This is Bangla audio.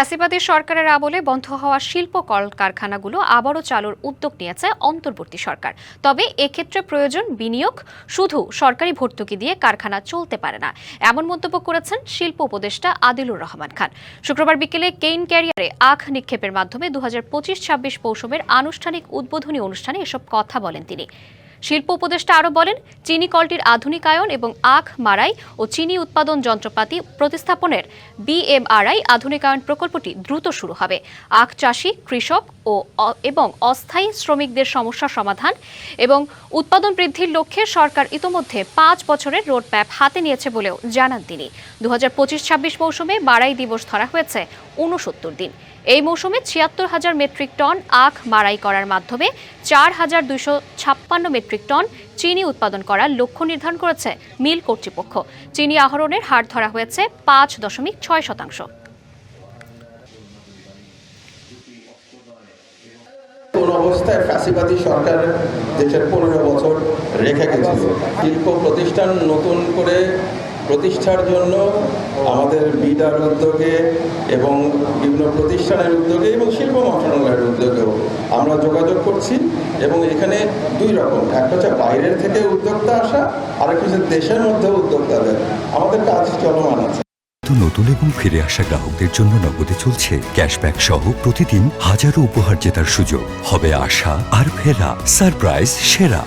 ফ্যাসিবাদী সরকারের আমলে বন্ধ হওয়া শিল্প কলকারখানাগুলো আবারও চালুর উদ্যোগ নিয়েছে অন্তর্বর্তী সরকার। তবে এক্ষেত্রে প্রয়োজন বিনিয়োগ, শুধু সরকারি ভর্তুকি দিয়ে কারখানা চলতে পারে না। এমন মন্তব্য করেছেন শিল্প উপদেষ্টা আদিলুর রহমান খান। শুক্রবার বিকেলে কেইন ক্যারিয়ারে আখ নিক্ষেপের মাধ্যমে দু হাজার পঁচিশ ছাব্বিশ মৌসুমের আনুষ্ঠানিক উদ্বোধনী অনুষ্ঠানে এসব কথা বলেন তিনি। শিল্প উপদেষ্টা আরও বলেন, চিনি কলটির আধুনিকায়ন এবং আখ মারাই ও চিনি উৎপাদন যন্ত্রপাতি প্রতিস্থাপনের বিএমআরআই আধুনিকায়ন প্রকল্পটি দ্রুত শুরু হবে। আখ চাষি, কৃষক ও এবং অস্থায়ী শ্রমিকদের সমস্যা সমাধান এবং উৎপাদন বৃদ্ধির লক্ষ্যে সরকার ইতোমধ্যে পাঁচ বছরের রোডম্যাপ হাতে নিয়েছে বলেও জানান তিনি। দু হাজার পঁচিশ ছাব্বিশ মৌসুমে বারাই দিবস ধরা হয়েছে উনসত্তর দিন। এই মৌসুমে ছিয়াত্তর হাজার মেট্রিক টন আখ মারাই করার মাধ্যমে চার হাজার দুইশো ছাপ্পান্ন মেট্রিক টন চিনি উৎপাদন করার লক্ষ্য নির্ধারণ করেছে মিল কর্তৃপক্ষ। চিনি আহরণের হার ধরা হয়েছে পাঁচ দশমিক ছয় শতাংশ। অবস্থায় ফ্যাসিবাদী সরকার দেশের পনেরো বছর রেখে গেছিল? শিল্প প্রতিষ্ঠান নতুন করে প্রতিষ্ঠার জন্য আমাদের বিডার উদ্যোগে এবং বিভিন্ন প্রতিষ্ঠানের উদ্যোগে এবং শিল্প আমরা যোগাযোগ করছি এবং এখানে দুই রকম। একটা হচ্ছে বাইরের থেকে উদ্যোক্তা আসা আর একটা হচ্ছে দেশের মধ্যে উদ্যোক্তাদের। আমাদের কাজ চলমান আছে। নতুন এবং ফিরে আসা গ্রাহকদের জন্য নগদে চলছে ক্যাশব্যাক সহ প্রতিদিন হাজারো উপহার জেতার সুযোগ। হবে আশা আর ফেরা, সারপ্রাইজ, সেরা।